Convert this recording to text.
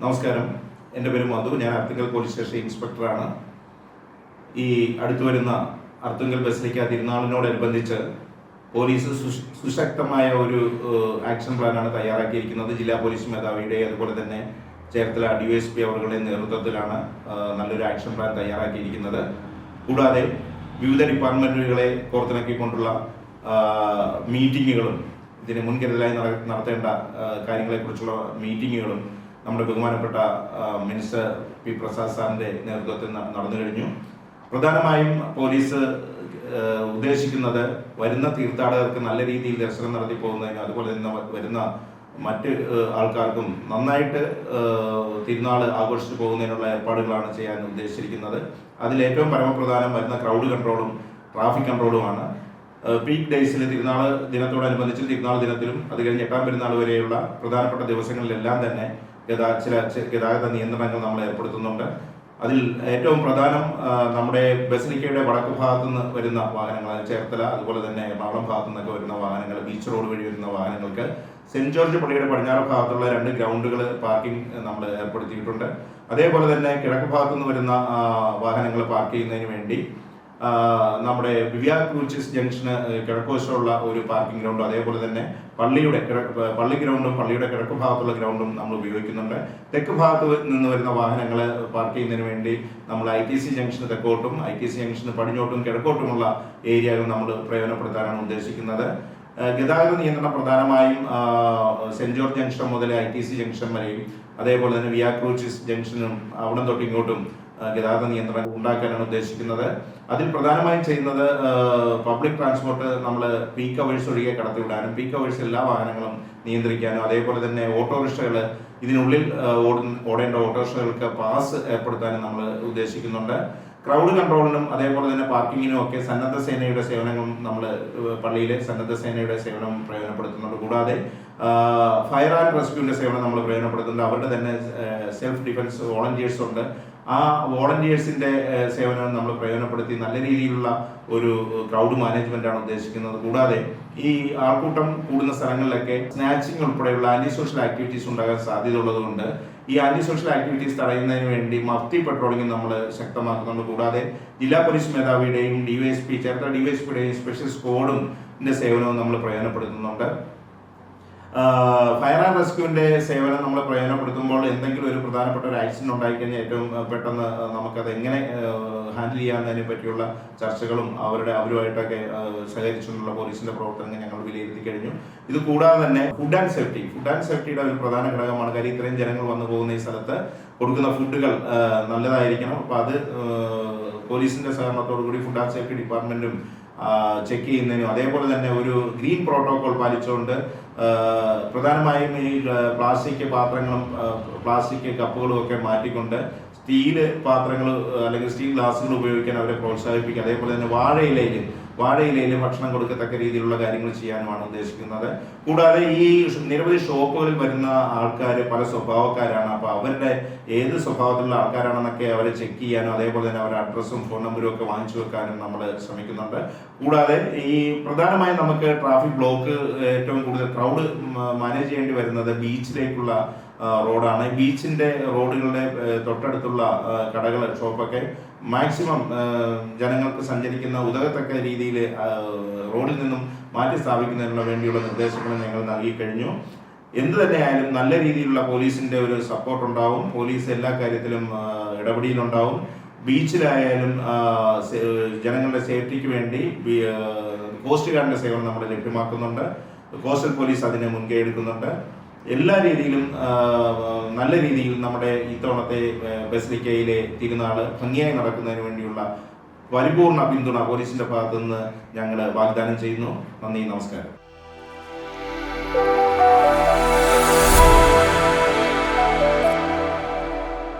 നമസ്കാരം. എന്റെ പേര് മധു. ഞാൻ അർത്തുങ്കൽ പോലീസ് സ്റ്റേഷൻ ഇൻസ്പെക്ടറാണ്. ഈ അടുത്തു വരുന്ന അർത്തുങ്കൽ ബസിലിക്ക തിരുനാളിനോടനുബന്ധിച്ച് പോലീസ് സുശ- സുശക്തമായ ഒരു ആക്ഷൻ പ്ലാനാണ് തയ്യാറാക്കിയിരിക്കുന്നത്. ജില്ലാ പോലീസ് മേധാവിയുടെ അതുപോലെ തന്നെ ചേർത്തല ഡി എസ് പി അവരുടെ നേതൃത്വത്തിലാണ് നല്ലൊരു ആക്ഷൻ പ്ലാൻ തയ്യാറാക്കിയിരിക്കുന്നത്. കൂടാതെ വിവിധ ഡിപ്പാർട്ട്മെന്റുകളെ കോർത്തിണക്കിക്കൊണ്ടുള്ള ആഹ്, മീറ്റിങ്ങുകളും ഇതിന് മുൻകരുതലായി നടത്തേണ്ട കാര്യങ്ങളെക്കുറിച്ചുള്ള മീറ്റിങ്ങുകളും നമ്മുടെ ബഹുമാനപ്പെട്ട മിനിസ്റ്റർ പി പ്രസാദ് സാറിന്റെ നേതൃത്വത്തിൽ നടന്നു കഴിഞ്ഞു. പ്രധാനമായും പോലീസ് ഉദ്ദേശിക്കുന്നത് വരുന്ന തീർത്ഥാടകർക്ക് നല്ല രീതിയിൽ ദർശനം നടത്തി പോകുന്നതിനും അതുപോലെ തന്നെ വരുന്ന മറ്റ് ആൾക്കാർക്കും നന്നായിട്ട് തിരുനാൾ ആഘോഷിച്ചു പോകുന്നതിനുള്ള ഏർപ്പാടുകളാണ് ചെയ്യാൻ ഉദ്ദേശിച്ചിരിക്കുന്നത്. അതിലേറ്റവും പരമപ്രധാനം വരുന്ന ക്രൗഡ് കൺട്രോളും ട്രാഫിക് കൺട്രോളുമാണ്. പീക്ക് ഡേയ്സിൽ തിരുനാൾ ദിനത്തോടനുബന്ധിച്ച് തിരുനാൾ ദിനത്തിലും അത് കഴിഞ്ഞ് എട്ടാം പെരുന്നാൾ വരെയുള്ള പ്രധാനപ്പെട്ട ദിവസങ്ങളിലെല്ലാം തന്നെ ഗതാ ചില ഗതാഗത നിയന്ത്രണങ്ങൾ നമ്മൾ ഏർപ്പെടുത്തുന്നുണ്ട്. അതിൽ ഏറ്റവും പ്രധാനം നമ്മുടെ ബസലിക്കയുടെ വടക്ക് ഭാഗത്തു നിന്ന് വരുന്ന വാഹനങ്ങൾ ചേർത്തല അതുപോലെ തന്നെ എറണാകുളം ഭാഗത്തു നിന്നൊക്കെ വരുന്ന വാഹനങ്ങൾ ബീച്ച് റോഡ് വഴി വരുന്ന വാഹനങ്ങൾക്ക് സെന്റ് ജോർജ് പള്ളിയുടെ പടിഞ്ഞാറ് ഭാഗത്തുള്ള രണ്ട് ഗ്രൗണ്ടുകൾ പാർക്കിംഗ് നമ്മൾ ഏർപ്പെടുത്തിയിട്ടുണ്ട്. അതേപോലെ തന്നെ കിഴക്ക് ഭാഗത്തു നിന്ന് വരുന്ന വാഹനങ്ങൾ പാർക്ക് ചെയ്യുന്നതിന് വേണ്ടി നമ്മുടെ വിവ്യാ ക്രൂച്ചിസ് ജംഗ്ഷന് കിഴക്കുവശമുള്ള ഒരു പാർക്കിംഗ് ഗ്രൗണ്ടും അതേപോലെ തന്നെ പള്ളിയുടെ പള്ളി ഗ്രൗണ്ടും പള്ളിയുടെ കിഴക്ക് ഭാഗത്തുള്ള ഗ്രൗണ്ടും നമ്മൾ ഉപയോഗിക്കുന്നുണ്ട്. തെക്ക് ഭാഗത്ത് നിന്ന് വരുന്ന വാഹനങ്ങൾ പാർക്ക് ചെയ്യുന്നതിന് വേണ്ടി നമ്മൾ ഐ ടി സി ജംഗ്ഷന് തെക്കോട്ടും ഐ ടി സി ജംഗ്ഷന് പടിഞ്ഞോട്ടും കിഴക്കോട്ടുമുള്ള ഏരിയകൾ നമ്മൾ പ്രയോജനപ്പെടുത്താനാണ് ഉദ്ദേശിക്കുന്നത്. ഗതാഗത നിയന്ത്രണം പ്രധാനമായും സെന്റ് ജോർജ് ജംഗ്ഷൻ മുതൽ ഐ ടി സി ജംഗ്ഷൻ വരെയും അതേപോലെ തന്നെ വിയാ ക്രൂച്ചിസ് ജംഗ്ഷനും അവിടം തൊട്ട് ഇങ്ങോട്ടും ഗതാഗത നിയന്ത്രണം ഉണ്ടാക്കാനാണ് ഉദ്ദേശിക്കുന്നത്. അതിൽ പ്രധാനമായും ചെയ്യുന്നത് പബ്ലിക് ട്രാൻസ്പോർട്ട് നമ്മൾ പീക്ക് അവേഴ്സ് ഒഴികെ കടത്തിവിടാനും പീക്ക് അവേഴ്സ് എല്ലാ വാഹനങ്ങളും നിയന്ത്രിക്കാനും അതേപോലെ തന്നെ ഓട്ടോറിക്ഷകൾ ഇതിനുള്ളിൽ ഓടേണ്ട ഓട്ടോറിക്ഷകൾക്ക് പാസ് ഏർപ്പെടുത്താനും നമ്മൾ ഉദ്ദേശിക്കുന്നുണ്ട്. ക്രൗഡ് കൺട്രോളിനും അതേപോലെ തന്നെ പാർക്കിങ്ങിനും ഒക്കെ സന്നദ്ധ സേനയുടെ സേവനങ്ങളും നമ്മൾ പള്ളിയിലെ സന്നദ്ധ സേനയുടെ സേവനം പ്രയോജനപ്പെടുത്തുന്നുണ്ട്. കൂടാതെ ഫയർ ആൻഡ് റെസ്ക്യൂവിന്റെ സേവനം നമ്മൾ പ്രയോജനപ്പെടുത്തുന്നുണ്ട്. അവരുടെ തന്നെ സെൽഫ് ഡിഫൻസ് വോളണ്ടിയേഴ്സ് ഉണ്ട്. ആ വോളണ്ടിയേഴ്സിന്റെ സേവനം നമ്മൾ പ്രയോജനപ്പെടുത്തി നല്ല രീതിയിലുള്ള ഒരു ക്രൗഡ് മാനേജ്മെന്റ് ആണ് ഉദ്ദേശിക്കുന്നത്. കൂടാതെ ഈ ആൾക്കൂട്ടം കൂടുന്ന സ്ഥലങ്ങളിലൊക്കെ സ്നാച്ചിങ് ഉൾപ്പെടെയുള്ള ആന്റി സോഷ്യൽ ആക്ടിവിറ്റീസ് ഉണ്ടാകാൻ സാധ്യത ഉള്ളതുകൊണ്ട് ഈ ആന്റി സോഷ്യൽ ആക്ടിവിറ്റീസ് തടയുന്നതിന് വേണ്ടി മഫ്തി പെട്രോളിംഗ് നമ്മൾ ശക്തമാക്കുന്നുണ്ട്. കൂടാതെ ജില്ലാ പോലീസ് മേധാവിയുടെയും ഡിവൈഎസ്പി ചേർത്ത ഡിവൈഎസ്പിയുടെയും സ്പെഷ്യൽ സ്ക്വാഡും സേവനവും നമ്മൾ പ്രയോജനപ്പെടുത്തുന്നുണ്ട്. ഫയർ ആൻഡ് റെസ്ക്യൂവിന്റെ സേവനം നമ്മൾ പ്രയോജനപ്പെടുത്തുമ്പോൾ എന്തെങ്കിലും ഒരു പ്രധാനപ്പെട്ട ഒരു ആക്സിഡന്റ് ഉണ്ടായിക്കഴിഞ്ഞാൽ ഏറ്റവും പെട്ടെന്ന് നമുക്കത് എങ്ങനെ ഹാൻഡിൽ ചെയ്യാമെന്നതിനെ പറ്റിയുള്ള ചർച്ചകളും അവരുടെ അവരുമായിട്ടൊക്കെ സഹകരിച്ചുകൊണ്ടുള്ള പോലീസിന്റെ പ്രവർത്തനങ്ങൾ ഞങ്ങൾ വിലയിരുത്തി കഴിഞ്ഞു. ഇത് കൂടാതെ തന്നെ food and safety food and സേഫ്റ്റിയുടെ ഒരു പ്രധാന ഘടകമാണ് കാര്യം ഇത്രയും ജനങ്ങൾ വന്നു പോകുന്ന ഈ സ്ഥലത്ത് കൊടുക്കുന്ന ഫുഡുകൾ നല്ലതായിരിക്കണം. അപ്പൊ അത് പോലീസിന്റെ സഹകരണത്തോടു കൂടി ഫുഡ് ആൻഡ് സേഫ്റ്റി ഡിപ്പാർട്ട്മെന്റും ചെക്ക് ചെയ്യുന്നതിനും അതേപോലെ തന്നെ ഒരു ഗ്രീൻ പ്രോട്ടോകോൾ പാലിച്ചുകൊണ്ട് പ്രധാനമായും ഈ പ്ലാസ്റ്റിക് പാത്രങ്ങളും പ്ലാസ്റ്റിക് കപ്പുകളും ഒക്കെ മാറ്റിക്കൊണ്ട് സ്റ്റീൽ പാത്രങ്ങൾ അല്ലെങ്കിൽ സ്റ്റീൽ ഗ്ലാസുകൾ ഉപയോഗിക്കാൻ അവരെ പ്രോത്സാഹിപ്പിക്കുക. അതേപോലെ തന്നെ വാഴയിലയിൽ വാഴയിലയിൽ ഭക്ഷണം കൊടുക്കത്തക്ക രീതിയിലുള്ള കാര്യങ്ങൾ ചെയ്യാനുമാണ് ഉദ്ദേശിക്കുന്നത്. കൂടാതെ ഈ നിരവധി ഷോപ്പുകളിൽ വരുന്ന ആൾക്കാർ പല സ്വഭാവക്കാരാണ്. അപ്പോൾ അവരുടെ ഏത് സ്വഭാവത്തിലുള്ള ആൾക്കാരാണെന്നൊക്കെ അവരെ ചെക്ക് ചെയ്യാനും അതേപോലെ തന്നെ അവരുടെ അഡ്രസ്സും ഫോൺ നമ്പറും ഒക്കെ വാങ്ങിച്ചു വെക്കാനും നമ്മൾ ശ്രമിക്കുന്നുണ്ട്. കൂടാതെ ഈ പ്രധാനമായും നമുക്ക് ട്രാഫിക് ബ്ലോക്ക് ഏറ്റവും കൂടുതൽ ക്രൗഡ് മാനേജ് ചെയ്യേണ്ടി വരുന്നത് ബീച്ചിലേക്കുള്ള റോഡാണ്. ബീച്ചിന്റെ റോഡുകളുടെ തൊട്ടടുത്തുള്ള കടകൾ ഷോപ്പൊക്കെ മാക്സിമം ജനങ്ങൾക്ക് സഞ്ചരിക്കുന്ന ഉതകത്തക്ക രീതിയിൽ റോഡിൽ നിന്നും മാറ്റി സ്ഥാപിക്കുന്നതിനുള്ള വേണ്ടിയുള്ള നിർദ്ദേശങ്ങൾ ഞങ്ങൾ നൽകി കഴിഞ്ഞു. എന്ത് തന്നെയായാലും നല്ല രീതിയിലുള്ള പോലീസിന്റെ ഒരു സപ്പോർട്ട് ഉണ്ടാവും. പോലീസ് എല്ലാ കാര്യത്തിലും ഇടപെടിയിലുണ്ടാവും ബീച്ചിലായാലും ജനങ്ങളുടെ സേഫ്റ്റിക്ക് വേണ്ടി കോസ്റ്റ് ഗാർഡിന്റെ സേവനം നമ്മൾ ലഭ്യമാക്കുന്നുണ്ട്. കോസ്റ്റൽ പോലീസ് അതിനെ മുൻകൈ എടുക്കുന്നുണ്ട്. എല്ലാ രീതിയിലും നല്ല രീതിയിൽ നമ്മുടെ ഇത്തവണത്തെ ബസിലിക്കയിലെ തിരുനാൾ ഭംഗിയായി നടക്കുന്നതിന് വേണ്ടിയുള്ള പരിപൂർണ പിന്തുണ പോലീസിന്റെ ഭാഗത്തു നിന്ന് ഞങ്ങൾ വാഗ്ദാനം ചെയ്യുന്നു. നന്ദി നമസ്കാരം.